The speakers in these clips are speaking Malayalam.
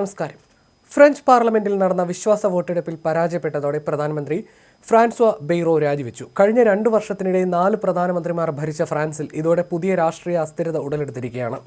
നമസ്കാരം. ഫ്രഞ്ച് പാർലമെന്റിൽ നടന്ന വിശ്വാസ വോട്ടെടുപ്പിൽ പരാജയപ്പെട്ടതോടെ പ്രധാനമന്ത്രി ഫ്രാൻസ്വ ബെയ്റോ രാജിവെച്ചു. കഴിഞ്ഞ രണ്ടു വർഷത്തിനിടെ നാല് പ്രധാനമന്ത്രിമാർ ഭരിച്ച ഫ്രാൻസിൽ ഇതോടെ പുതിയ രാഷ്ട്രീയ അസ്ഥിരത ഉടലെടുത്തിരിക്കുകയാണ്.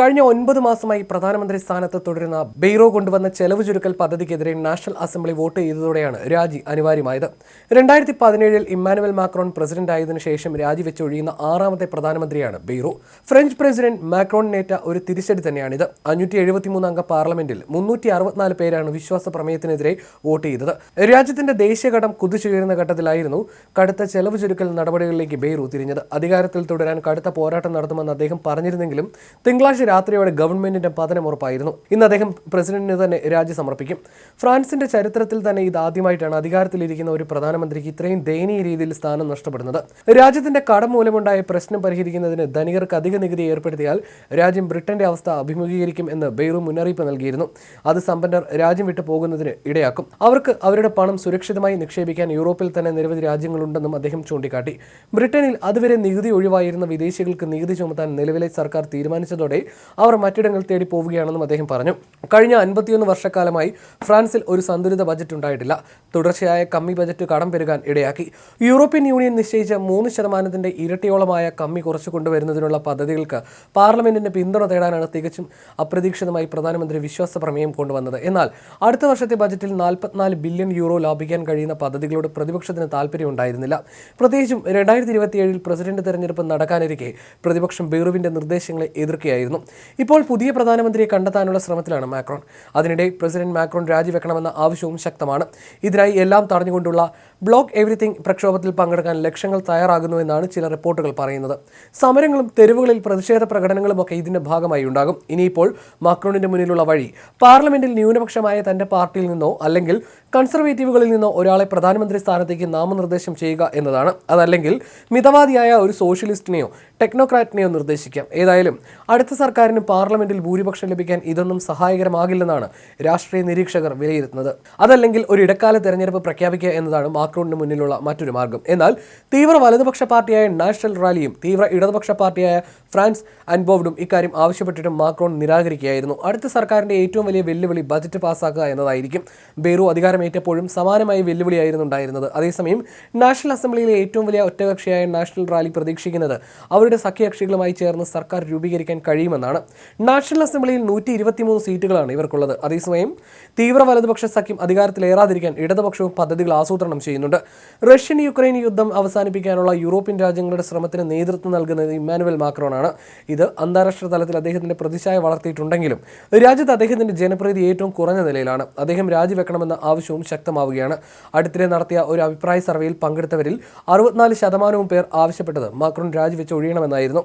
കഴിഞ്ഞ ഒൻപത് മാസമായി പ്രധാനമന്ത്രി സ്ഥാനത്ത് തുടരുന്ന ബെയ്റോ കൊണ്ടുവന്ന ചെലവ് ചുരുക്കൽ പദ്ധതിക്കെതിരെ നാഷണൽ അസംബ്ലി വോട്ട് ചെയ്തതോടെയാണ് രാജി അനിവാര്യമായത്. രണ്ടായിരത്തി പതിനേഴിൽ ഇമ്മാനുവൽ മാക്രോൺ പ്രസിഡന്റ് ആയതിനു ശേഷം രാജിവെച്ചൊഴിയുന്ന ആറാമത്തെ പ്രധാനമന്ത്രിയാണ് ബെയ്റോ. ഫ്രഞ്ച് പ്രസിഡന്റ് മാക്രോണിനേറ്റ ഒരു തിരിച്ചടി തന്നെയാണിത്. അഞ്ഞൂറ്റി എഴുപത്തിമൂന്ന് അംഗ പാർലമെന്റിൽ മുന്നൂറ്റി അറുപത്തിനാല് പേരാണ് വിശ്വാസ പ്രമേയത്തിനെതിരെ വോട്ട് ചെയ്തത്. രാജ്യത്തിന്റെ ദേശീയഘടം കുതിച്ചുയരുന്ന ഘട്ടത്തിലായിരുന്നു കടുത്ത ചെലവ് ചുരുക്കൽ നടപടികളിലേക്ക് ബെയ്റു തിരിഞ്ഞത് അധികാരത്തിൽ തുടരാൻ കടുത്ത പോരാട്ടം നടത്തുമെന്ന് അദ്ദേഹം പറഞ്ഞിരുന്നെങ്കിലും തിങ്കളാഴ്ച രാത്രിയോടെ ഗവൺമെന്റിന്റെ പതനം ഉറപ്പായിരുന്നു. ഇന്ന് അദ്ദേഹം പ്രസിഡന്റിന് തന്നെ രാജി സമർപ്പിക്കും. ഫ്രാൻസിന്റെ ചരിത്രത്തിൽ തന്നെ ഇത് ആദ്യമായിട്ടാണ് അധികാരത്തിലിരിക്കുന്ന ഒരു പ്രധാനമന്ത്രിക്ക് ഇത്രയും ദയനീയ രീതിയിൽ സ്ഥാനം നഷ്ടപ്പെടുന്നത്. രാജ്യത്തിന്റെ കടം മൂലമുണ്ടായ പ്രശ്നം പരിഹരിക്കുന്നതിന് ധനികർക്ക് അധിക നികുതി ഏർപ്പെടുത്തിയാൽ രാജ്യം ബ്രിട്ടന്റെ അവസ്ഥ അഭിമുഖീകരിക്കും എന്ന് ബെയ്റു മുന്നറിയിപ്പ് നൽകിയിരുന്നു. അത് സമ്പന്നർ രാജ്യം വിട്ടു പോകുന്നതിന് ഇടയാക്കും. അവർക്ക് അവരുടെ പണം സുരക്ഷിതമായി നിക്ഷേപിക്കാൻ യൂറോപ്പിൽ തന്നെ നിരവധി രാജ്യങ്ങളുണ്ടെന്നും അദ്ദേഹം ചൂണ്ടിക്കാട്ടി. ബ്രിട്ടനിൽ അതുവരെ നികുതി ഒഴിവായിരുന്ന വിദേശികൾക്ക് നികുതി ചുമത്താൻ നിലവിലെ സർക്കാർ തീരുമാനിച്ചതോടെ അവർ മറ്റിടങ്ങൾ തേടി പോവുകയാണെന്നും അദ്ദേഹം പറഞ്ഞു. കഴിഞ്ഞ അൻപത്തിയൊന്ന് വർഷക്കാലമായി ഫ്രാൻസിൽ ഒരു സന്തുലിത ബജറ്റ് ഉണ്ടായിട്ടില്ല. തുടർച്ചയായ കമ്മി ബജറ്റ് കടം പെരുകാൻ ഇടയാക്കി. യൂറോപ്യൻ യൂണിയൻ നിശ്ചയിച്ച മൂന്ന് ശതമാനത്തിന്റെ ഇരട്ടിയോളമായ കമ്മി കുറച്ചു കൊണ്ടുവരുന്നതിനുള്ള പദ്ധതികൾക്ക് പാർലമെന്റിന്റെ പിന്തുണ തേടാനാണ് തികച്ചും അപ്രതീക്ഷിതമായി പ്രധാനമന്ത്രി വിശ്വാസ പ്രമേയം കൊണ്ടുവന്നത്. എന്നാൽ അടുത്ത വർഷത്തെ ബജറ്റിൽ നാൽപ്പത്തിനാല് ബില്യൺ യൂറോ ലാഭിക്കാൻ കഴിയുന്ന പദ്ധതികളോട് പ്രതിപക്ഷത്തിന് താല്പര്യമുണ്ടായിരുന്നില്ല. പ്രത്യേകിച്ചും രണ്ടായിരത്തി ഇരുപത്തിയേഴിൽ പ്രസിഡന്റ് തെരഞ്ഞെടുപ്പ് നടക്കാനിരിക്കെ പ്രതിപക്ഷം ബേറുവിന്റെ നിർദ്ദേശങ്ങളെ എതിർക്കുകയായിരുന്നു ഇപ്പോൾ പുതിയ പ്രധാനമന്ത്രിയെ കണ്ടെത്താനുള്ള ശ്രമത്തിലാണ് മാക്രോൺ. അതിനിടെ പ്രസിഡന്റ് മാക്രോൺ രാജിവെക്കണമെന്ന ആവശ്യവും ശക്തമാണ്. ഇതിനായി എല്ലാം തടഞ്ഞുകൊണ്ടുള്ള ബ്ലോക്ക് എവറിത്തിങ് പ്രക്ഷോഭത്തിൽ പങ്കെടുക്കാൻ ലക്ഷങ്ങൾ തയ്യാറാകുന്നു എന്നാണ് ചില റിപ്പോർട്ടുകൾ പറയുന്നത്. സമരങ്ങളും തെരുവുകളിൽ പ്രതിഷേധ പ്രകടനങ്ങളും ഒക്കെ ഇതിന്റെ ഭാഗമായി ഉണ്ടാകും. ഇനിയിപ്പോൾ മാക്രോണിന്റെ മുന്നിലുള്ള വഴി പാർലമെന്റിൽ ന്യൂനപക്ഷമായ തന്റെ പാർട്ടിയിൽ നിന്നോ അല്ലെങ്കിൽ കൺസർവേറ്റീവുകളിൽ നിന്നോ ഒരാളെ പ്രധാനമന്ത്രി സ്ഥാനത്തേക്ക് നാമനിർദ്ദേശം ചെയ്യുക എന്നതാണ്. അതല്ലെങ്കിൽ മിതവാദിയായ ഒരു സോഷ്യലിസ്റ്റിനെയോ ടെക്നോക്രാറ്റിനെയോ നിർദ്ദേശിക്കാം. ഏതായാലും അടുത്ത സർക്കാരിന് പാർലമെന്റിൽ ഭൂരിപക്ഷം ലഭിക്കാൻ ഇതൊന്നും സഹായകരമാകില്ലെന്നാണ് രാഷ്ട്രീയ നിരീക്ഷകർ വിലയിരുത്തുന്നത്. അതല്ലെങ്കിൽ ഒരു ഇടക്കാല തെരഞ്ഞെടുപ്പ് പ്രഖ്യാപിക്കുക എന്നതാണ് മാക്രോണിന് മുന്നിലുള്ള മറ്റൊരു മാർഗം. എന്നാൽ തീവ്ര വലതുപക്ഷ പാർട്ടിയായ നാഷണൽ റാലിയും തീവ്ര ഇടതുപക്ഷ പാർട്ടിയായ ഫ്രാൻസ് അൻബോവ്ഡും ഇക്കാര്യം ആവശ്യപ്പെട്ടിട്ടും മാക്രോൺ നിരാകരിക്കുകയായിരുന്നു. അടുത്ത സർക്കാരിന്റെ ഏറ്റവും വലിയ വെല്ലുവിളി ബജറ്റ് പാസ്സാക്കുക എന്നതായിരിക്കും. ബെയ്റു അധികാരമേറ്റപ്പോഴും സമാനമായ വെല്ലുവിളിയായിരുന്നു അതേസമയം നാഷണൽ അസംബ്ലിയിലെ ഏറ്റവും വലിയ ഒറ്റകക്ഷിയായ നാഷണൽ റാലി പ്രതീക്ഷിക്കുന്നത് അവരുടെ സഖ്യകക്ഷികളുമായി ചേർന്ന് സർക്കാർ രൂപീകരിക്കാൻ കഴിയുമെന്നാണ്. നാഷണൽ അസംബ്ലിയിൽ നൂറ്റി ഇരുപത്തിമൂന്ന് സീറ്റുകളാണ് ഇവർക്കുള്ളത്. അതേസമയം തീവ്ര വലതുപക്ഷ സഖ്യം അധികാരത്തിലേറാതിരിക്കാൻ ഇടതുപക്ഷവും പദ്ധതികൾ ആസൂത്രണം ചെയ്യുന്നുണ്ട്. റഷ്യൻ യുക്രൈൻ യുദ്ധം അവസാനിപ്പിക്കാനുള്ള യൂറോപ്യൻ രാജ്യങ്ങളുടെ ശ്രമത്തിന് നേതൃത്വം നൽകുന്നത് ഇമ്മാനുവൽ മാക്രോണാണ്. ഇത് അന്താരാഷ്ട്ര തലത്തിൽ അദ്ദേഹത്തിന്റെ പ്രതിച്ഛായ വളർത്തിയിട്ടുണ്ടെങ്കിലും രാജ്യത്ത് അദ്ദേഹത്തിന്റെ ജനപ്രീതി ഏറ്റവും കുറഞ്ഞ നിലയിലാണ്. അദ്ദേഹം രാജിവെക്കണമെന്ന ആവശ്യവും ശക്തമാവുകയാണ്. അടുത്തിടെ നടത്തിയ ഒരു അഭിപ്രായ സർവേയിൽ പങ്കെടുത്തവരിൽ അറുപത്തിനാല് ശതമാനവും പേർ ആവശ്യപ്പെട്ടത് മാക്രോൺ രാജിവെച്ച് ഒഴിയണമെന്നായിരുന്നു.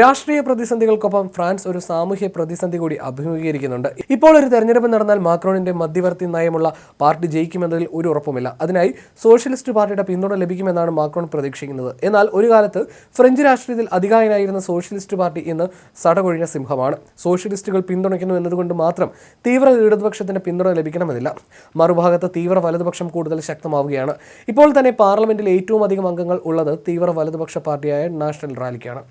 രാഷ്ട്രീയ പ്രതിസന്ധികൾക്കൊപ്പം ഫ്രാൻസ് ഒരു സാമൂഹ്യ പ്രതിസന്ധി കൂടി അഭിമുഖീകരിക്കുന്നുണ്ട്. ഇപ്പോൾ ഒരു തെരഞ്ഞെടുപ്പ് നടന്നാൽ മാക്രോണിന്റെ മധ്യവർത്തി നയമുള്ള പാർട്ടി ജയിക്കുമെന്നതിൽ ഒരു ഉറപ്പുമില്ല. അതിനായി സോഷ്യലിസ്റ്റ് പാർട്ടിയുടെ പിന്തുണ ലഭിക്കുമെന്നാണ് മാക്രോൺ പ്രതീക്ഷിക്കുന്നത്. എന്നാൽ ഒരു കാലത്ത് ഫ്രഞ്ച് രാഷ്ട്രീയത്തിൽ അധികായനായിരുന്ന സോഷ്യലിസ്റ്റ് പാർട്ടി ഇന്ന് സടകൊഴിഞ്ഞ സിംഹമാണ്. സോഷ്യലിസ്റ്റുകൾ പിന്തുണയ്ക്കുന്നു എന്നതുകൊണ്ട് മാത്രം തീവ്ര ഇടതുപക്ഷത്തിന്റെ പിന്തുണ ലഭിക്കണമെന്നില്ല. മറുഭാഗത്ത് തീവ്ര വലതുപക്ഷം കൂടുതൽ ശക്തമാവുകയാണ്. ഇപ്പോൾ തന്നെ പാർലമെന്റിൽ ഏറ്റവും അധികം അംഗങ്ങൾ ഉള്ളത് തീവ്ര വലതുപക്ഷ പാർട്ടിയായ നാഷണൽ റാലിക്കാണ്.